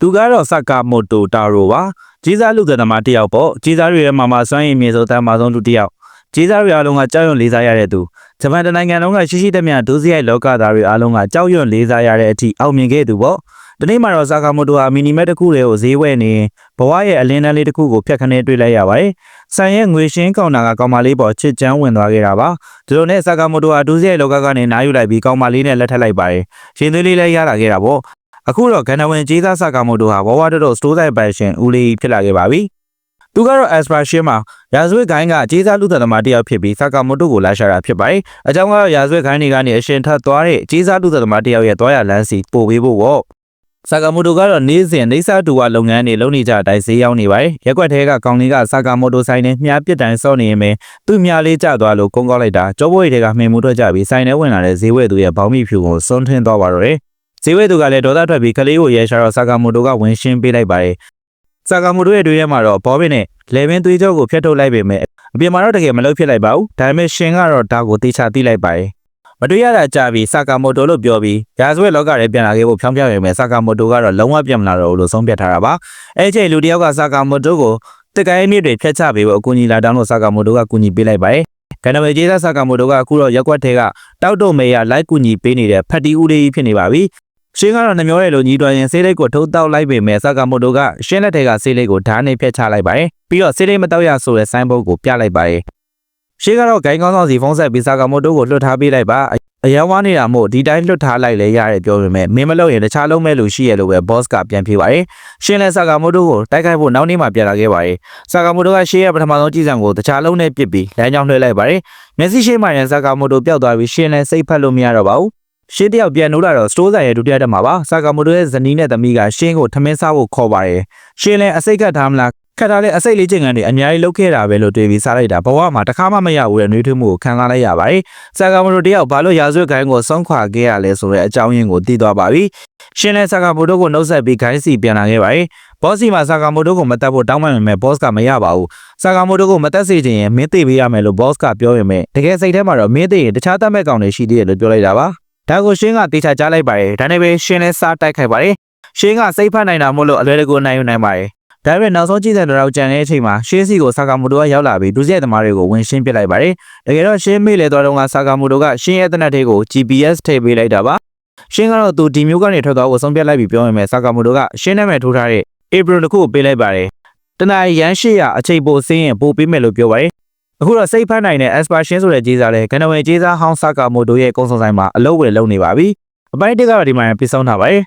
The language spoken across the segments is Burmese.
သူကတော့ဆာကာမိုတိုတာရိုပါကြီးစားလူသက်သမားတစ်ယောက်ပေါ့ကြီးစားတွေရဲ့မာမာစွမ်းရည်မြေဆုံးတန်မာဆုံးလူတစ်ယောက်ကြီးစားတွေအားလုံးကကြောက်ရွံ့လေးစားရတဲ့သူဂျပန်တနိုင်ငံလုံးကရှိရှိသမျှဒုစရိုက်လောကသားတွေအားလုံးကကြောက်ရွံ့လေးစားရတဲ့အထိအောင်မြင်ခဲ့သူပေါ့ဒီနေ့မှာတော့ဆာကာမိုတိုဟာမီနီမက်တစ်ခုလေးကိုဈေးဝယ်နေဘဝရဲ့အလင်းတန်းလေးတစ်ခုကိုဖျက်ခနဲတွေ့လိုက်ရပါတယ်။ဆန်ရဲ့ငွေရှင်းကောင်တာကကောင်မလေးပေါ်ချစ်ချမ်းဝင်သွားခဲ့တာပါ။ဒီလိုနဲ့ဆာကာမိုတိုဟာဒုစရိုက်လောကကနေနားယူလိုက်ပြီးကောင်မလေးနဲ့လက်ထပ်လိုက်ပါတယ်။ရှင်သွေးလေးလည်းရလာခဲ့တာပေါ့။ အခုတော့ဂန္ဓဝင်ကြီးသားဆာကာမိုတိုဟာဝဝတော်တော်စတိုးဆိုင်ပိုင်ရှင်ဦးလေးဖြစ်လာခဲ့ပါပြီ။သူကတော့ Aspiration မှာရာဇဝတ်ဂိုင်းကကြီးစားလူသက်သမားတစ်ယောက်ဖြစ်ပြီးဆာကာမိုတိုကိုလာရှာတာဖြစ်ပါတယ်။အကြောင်းကတော့ရာဇဝတ်ဂိုင်းတွေကနေအရှင်ထပ်သွားတဲ့ကြီးစားလူသက်သမားတစ်ယောက်ရဲ့သွားရလမ်းစီပို့ပေးဖို့ပေါ့။ဆာကာမိုတိုကတော့နေ့စဉ်နေစာတူဝလုပ်ငန်းတွေလုပ်နေကြတဲ့အတိုင်းဈေးရောက်နေပါတယ်။ရက်ွက်ထဲကကောင်လေးကဆာကာမိုတိုဆိုင်နဲ့မြားပစ်တိုင်းစော့နေရင်ပဲသူ့မြားလေးကျသွားလို့ကုန်းကောက်လိုက်တာကြောပွေတွေကမှင်မှုထွက်ကြပြီးဆိုင်ထဲဝင်လာတဲ့ဈေးဝယ်သူရဲ့ဘောင်းမိဖြူကိုစွန့်ထင်းသွားပါတော့တယ်။ ဈေးဝယ်သူကလည်းဒေါသထွက်ပြီးကလေးကိုရဲရှာတော့ဆာကာမိုတိုကဝင်ရှင်းပေးလိုက်ပါတယ်။ဆာကာမိုတိုရဲ့တွေ့ရမှာတော့ဘောဘင်နဲ့လေဗင်သွေးကြောကိုဖျက်ထုတ်လိုက်ပေမဲ့အပြင်မှာတော့တကယ်မလုပ်ဖြစ်လိုက်ပါဘူး။ဒါပေမဲ့ရှင်ကတော့ဒါကိုတေချာသိလိုက်ပါတယ်။မတွေ့ရတာကြပြီးဆာကာမိုတိုလို့ပြောပြီးရာဇဝတ်လောကထဲပြန်လာခဲ့ဖို့ဖြောင်းပြရမယ်ဆာကာမိုတိုကတော့လုံးဝပြန်မလာတော့ဘူးလို့ဆုံးဖြတ်ထားတာပါ။အဲ့ချိန်လူတစ်ယောက်ကဆာကာမိုတိုကိုတက်ကိုင်းမြစ်တွေဖျက်ချပေးဖို့အကူအညီလာတောင်းလို့ဆာကာမိုတိုကကူညီပေးလိုက်ပါတယ်။ကနဝေကျေးသားဆာကာမိုတိုကအခုတော့ရက်ကွက်ထဲကတောက်တုံမေရလိုက်ကူညီပေးနေတဲ့ဖတ်တီဦးလေးကြီးဖြစ်နေပါပြီ။ ရှင်းကတော့နှမျောရဲ့လိုညီတော်ရင်ဆေးလိတ်ကိုထုတ်တောက်လိုက်ပေမဲ့ဆာကာမိုတိုကရှင်းလက်ထဲကဆေးလိတ်ကိုဓာတ်နဲ့ဖျက်ချလိုက်ပါတယ်။ပြီးတော့ဆေးလိတ်မတောက်ရဆိုတဲ့ဆိုင်းဘုတ်ကိုပြလိုက်ပါတယ်။ရှင်းကတော့ဂိုင်းကောင်းဆောင်စီဖုန်းဆက်ပြီးဆာကာမိုတိုကိုလွှတ်ထားပေးလိုက်ပါ။အယောင်ဝါနေတာမို့ဒီတိုင်းလွတ်ထားလိုက်လဲရတယ်ပြောပေမဲ့မင်းမလုပ်ရင်တခြားလုံးမဲ့လူရှိရလို့ပဲ boss ကပြန်ပြေးပါတယ်။ရှင်လဲဆာကာမိုတိုကိုတိုက်ခိုက်ဖို့နောက်နေ့မှပြန်လာခဲ့ပါတယ်။ဆာကာမိုတိုကရှေ့ရဲ့ပထမဆုံးကြည်စံကိုတခြားလုံးနဲ့ပစ်ပြီးလမ်းကြောင်းလွှဲလိုက်ပါတယ်။မျက်စိရှိမှရင်ဆာကာမိုတိုပျောက်သွားပြီးရှင်လဲစိတ်ဖက်လို့မရတော့ပါဘူး။ ရှင်းတယောက်ပြန်နိုးလာတော့စတိုးဆိုင်ရဲ့ဒုတိယတက်မှာပါ။ဆာကာမိုတိုရဲ့ဇနီးနဲ့သမီးကရှင်းကိုထမင်းစားဖို့ခေါ်ပါတယ်။ရှင်းလဲအစိတ်ကတ်ထားမလားခက်ထားတဲ့အစိတ်လေးကျင်ကန်တွေအများကြီးလုတ်ခဲ့တာပဲလို့တွေးပြီးစားလိုက်တာဘဝမှာတစ်ခါမှမရဘူးတဲ့နှွေးထွေးမှုကိုခံစားလိုက်ရပါတယ်။ဆာကာမိုတိုတယောက်ဘာလို့ရာဇဝတ်ဂိုင်းကိုဆုံးခွာခဲ့ရလဲဆိုတဲ့အကြောင်းရင်းကိုသိသွားပါပြီ။ရှင်းလဲဆာကာမိုတိုကိုနှုတ်ဆက်ပြီးဂိုင်းစီပြန်လာခဲ့ပါတယ်။ဘော့စီမှာဆာကာမိုတိုကိုမတက်ဖို့တောင်းပန်ပေမဲ့ဘော့စ်ကမရပါဘူး။ဆာကာမိုတိုကိုမတက်စေချင်ရင်မင်းသိပေးရမယ်လို့ဘော့စ်ကပြောပေမဲ့တကယ်စိတ်ထဲမှာတော့မင်းသိရင်တခြားတတ်မဲ့ကောင်တွေရှိသေးတယ်လို့ပြောလိုက်တာပါ။ ဒါကိုရှင်းကတေချာကြားလိုက်ပါတယ်။ဒါနဲ့ပဲရှင်းလဲစားတိုက်ခိုက်ပါတယ်။ရှင်းကစိတ်ဖက်နိုင်တာမို့လို့အလွယ်တကူနိုင်ယူနိုင်ပါတယ်။ဒါပေမဲ့နောက်ဆုံးကြည့်တဲ့တော့ကြံတဲ့အချိန်မှာရှင်းစီကိုဆာကာမိုတိုကရောက်လာပြီးဒုစရိုက်သမားတွေကိုဝင်ရှင်းပစ်လိုက်ပါတယ်။တကယ်တော့ရှင်းမေ့လေသွားတော့ကဆာကာမိုတိုကရှင်းရဲ့တနက်သေးကို GPS ထည့်ပေးလိုက်တာပါ။ရှင်းကတော့သူဒီမျိုးကနေထွက်သွားဖို့ဆုံးဖြတ်လိုက်ပြီးပြောရမယ်ဆာကာမိုတိုကရှင်းနာမည်ထိုးထားတဲ့ April တစ်ခုကိုပေးလိုက်ပါတယ်။တနအီရန်800အချိန်ပိုစင်းရင်ပို့ပေးမယ်လို့ပြောပါတယ်။ အခုတော့စိတ်ဖက်နိုင်တဲ့ Aspersion ဆိုတဲ့ကြေးစားလဲကနဝေကြေးစားဟောင်းဆာကာမိုတိုရဲ့ကုန်းဆောင်ဆိုင်မှာအလုပ်ဝယ်လုပ်နေပါပြီ။အပိုင်းတစ်ကတော့ဒီမှာပြဆုံးထားပါတယ်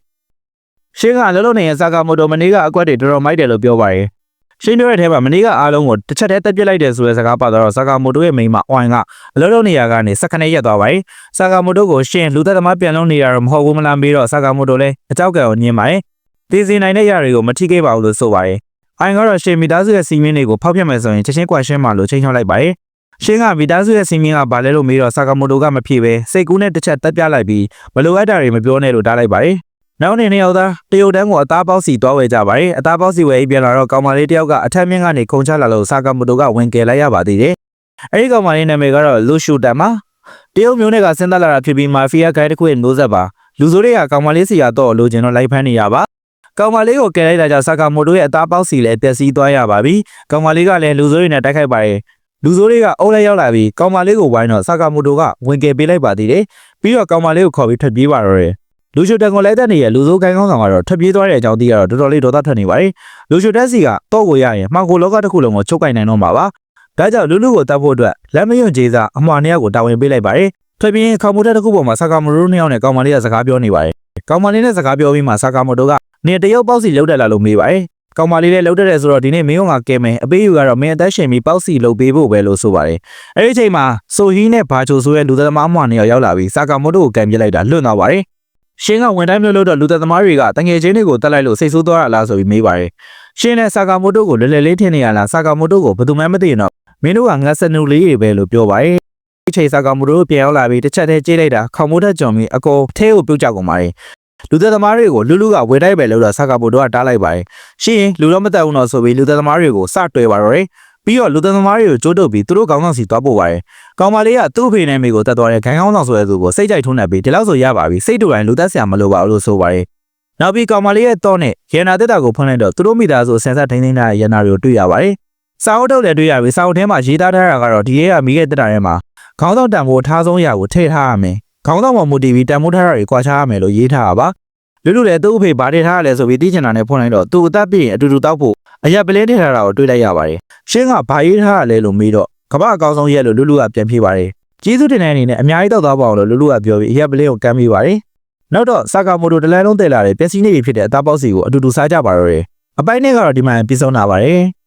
။ရှင်းကအလုပ်လုပ်နေတဲ့ဆာကာမိုတိုမနေ့ကအကွက်တွေတော်တော်မိုက်တယ်လို့ပြောပါတယ်။ရှင်းပြောတဲ့ထဲမှာမနေ့ကအားလုံးကိုတစ်ချက်တည်းတက်ပြစ်လိုက်တယ်ဆိုတဲ့စကားပါတော့ဆာကာမိုတိုရဲ့မိန်းမအွိုင်ကအလုပ်လုပ်နေရကနေစက္ကနဲ့ရက်သွားပါတယ်။ဆာကာမိုတိုကိုရှင်းလူသက်သမားပြန်လုပ်နေရတော့မဟုတ်ဘူးမလားမေးတော့ဆာကာမိုတိုလည်းအကြောက်ကံကိုညင်းပါတယ်။တည်စီနိုင်တဲ့ຢာတွေကိုမထိခဲ့ပါဘူးလို့ဆိုပါတယ်။ အိုင်ကတော့ရှင်းမိသားစုရဲ့စီမင်းတွေကိုဖောက်ပြမယ်ဆိုရင်ချက်ချင်းကွာရှင်းမှလို့ချိန်ချောက်လိုက်ပါတယ်။ရှင်းကမိသားစုရဲ့စီမင်းကဘာလဲလို့မေးတော့ဆာကာမိုတိုကမဖြေပဲစိတ်ကူးနဲ့တစ်ချက်တက်ပြလိုက်ပြီးဘလိုအပ်တာတွေမပြောနဲ့လို့တားလိုက်ပါတယ်။နောက်နေ့နှစ်ယောက်သားတရုတ်တန်းကိုအသားပေါက်စီတွားဝဲကြပါတယ်အသားပေါက်စီဝဲပြီးပြန်လာတော့ကောင်မလေးတယောက်ကအထက်မြင့်ကနေခုန်ချလာလို့ဆာကာမိုတိုကဝင်ကယ်လိုက်ရပါသေးတယ်အဲဒီကောင်မလေးနာမည်ကတော့လူရှူတန်ပါတရုတ်မျိုးနဲ့ကဆင်းသက်လာတာဖြစ်ပြီးမာဖီးယားဂိုင်းတစ်ခုရဲ့မျိုးဆက်ပါလူစိုးတွေကကောင်မလေးစီကတော့လိုချင်တော့လိုက်ဖမ်းနေရပါ ကောင်မလေးကိုကယ်လိုက်တာကြောင့်ဆာကာမိုတိုရဲ့အသားပေါက်စီလည်းပျက်စီးသွားရပါပြီကောင်မလေးကလည်းလူစိုးတွေနဲ့တိုက်ခိုက်ပါတယ်လူစိုးတွေကအုံးလဲရောက်လာပြီးကောင်မလေးကိုဝိုင်းတော့ဆာကာမိုတိုကဝင်ကယ်ပေးလိုက်ပါသေးတယ်ပြီးတော့ကောင်မလေးကိုခေါ်ပြီးထွက်ပြေးပါတော့တယ်လူရှိုတန်ကိုလိုက်တဲ့နေရလူစိုးကိုင်းကောင်းဆောင်ကတော့ထွက်ပြေးသွားတဲ့အကြောင်းသိရတော့တော်တော်လေးဒေါသထွက်နေပါတယ်လူရှိုတက်စီကတော့ကိုရရင်မှောင်ကိုလောကတစ်ခုလုံးကိုချုပ်ကင်နိုင်တော့မှာပါဒါကြောင့်လူလူကိုတတ်ဖို့အတွက်လက်မယွန့်ကျေးစာအမှားနှစ်ယောက်ကိုတာဝန်ပေးလိုက်ပါတယ်ထွက်ပြေးရင်ခေါမိုတက်တစ်ခုပေါ်မှာဆာကာမိုတိုနှစ်ယောက်နဲ့ကောင်မလေးကစကားပြောနေပါတယ်ကောင်မလေးနဲ့စကားပြောပြီးမှဆာကာမိုတိုက နေတရုတ်ပေါက်စီလှုပ်တက်လာလို့မေးပါတယ်ကောင်မလေးလည်းလှုပ်တက်တယ်ဆိုတော့ဒီနေ့မင်းကကဲမယ်အပေးယူကတော့မင်းအသက်ရှင်ပြီးပေါက်စီလှုပ်ပေးဖို့ပဲလို့ဆိုပါတယ်အဲ့ဒီအချိန်မှာဆိုဟီနဲ့ဘာချိုဆိုရဲ့လူသမားမွာနှစ်ယောက်ရောက်လာပြီးဆာကာမိုတိုကိုကံပြစ်လိုက်တာလွတ်သွားပါတယ်ရှင်းကဝန်တိုင်းမျိုးလို့တော့လူသက်သမားတွေကတငယ်ချင်းတွေကိုတက်လိုက်လို့စိတ်ဆိုးသွားရလားဆိုပြီးမေးပါတယ်။ရှင်းနဲ့ဆာကာမိုတိုကိုလွယ်လွယ်လေးထင်နေရလားဆာကာမိုတိုကိုဘယ်သူမှမသိရင်တော့မင်းတို့ကငတ်စနုလေးတွေပဲလို့ပြောပါတယ်။ဒီချိန်ဆာကာမိုတိုကိုပြန်ရောက်လာပြီးတစ်ချက်တည်းကြေးလိုက်တာခေါမိုးထက်ကြုံပြီးအကောထဲကိုပြုတ်ကြကုန်ပါတယ်။ လူသက်သမားတွေကိုလူလူကဝေတိုက်ပဲလို့တော့ဆာကာမိုတိုကတားလိုက်ပါတယ်။ရှင်းလူတော့မတက်ဘူးတော့ဆိုပြီးလူသက်သမားတွေကိုစတွေ့ပါတော့တယ်။ပြီးတော့လူသက်သမားတွေကိုကြိုးတုပ်ပြီးသူတို့ကောင်းဆောင်စီသွားပို့ပါတယ်။ကောင်မလေးကသူ့ဖေနဲ့မိကိုတက်သွားတဲ့ခိုင်ကောင်းဆောင်ဆိုတဲ့သူကိုစိတ်ကြိုက်ထုံးနေပြီးဒီလောက်ဆိုရပါပြီ။စိတ်တူတိုင်းလူသက်ဆရာမလိုပါဘူးလို့ဆိုပါတယ်။နောက်ပြီးကောင်မလေးရဲ့တော့နဲ့ရန်နာတက်တာကိုဖွင့်လိုက်တော့သူတို့မိသားစုဆန်ဆက်ထိန်းသိမ်းထားတဲ့ရန်နာတွေကိုတွေ့ရပါတယ်။စာအုပ်ထုတ်လည်းတွေ့ရပြီးစာအုပ်ထဲမှာရေးသားထားတာကတော့ဒီရဲကမိခဲ့တက်တာထဲမှာခေါင်းဆောင်တန်ဖိုးအထားဆုံးအရာကိုထည့်ထားရမယ်။ ခေါင်းဆောင်ပေါ်မူတည်ပြီးတန်ဖိုးထားတာတွေကွာခြားရမယ်လို့ရေးထားတာပါ။လူလူလည်းသူ့အဖေဗားထည့်ထားရလဲဆိုပြီးသိချင်တာနဲ့ဖွင့်လိုက်တော့သူ့အသက်ပြည့်ရင်အတူတူတောက်ဖို့အရက်ပလင်းထည့်ထားတာကိုတွေ့လိုက်ရပါတယ်။ရှင်းကဘာရေးထားရလဲလို့မေးတော့ကမ္ဘာအကောင်းဆုံးရက်လို့လူလူကပြန်ပြေးပါတယ်။ကျေးဇူးတင်တဲ့အနေနဲ့အများကြီးတောက်သွားပါအောင်လို့လူလူကပြောပြီးအရက်ပလင်းကိုကမ်းပေးပါတယ်။နောက်တော့စာကာမိုတိုတလန်းလုံးတည်လာတဲ့ပျက်စီးနေပြီဖြစ်တဲ့အသားပေါက်စီကိုအတူတူစားကြပါတော့တယ်။အပိုင်းနဲ့ကတော့ဒီမှာပြည့်စုံလာပါတယ်။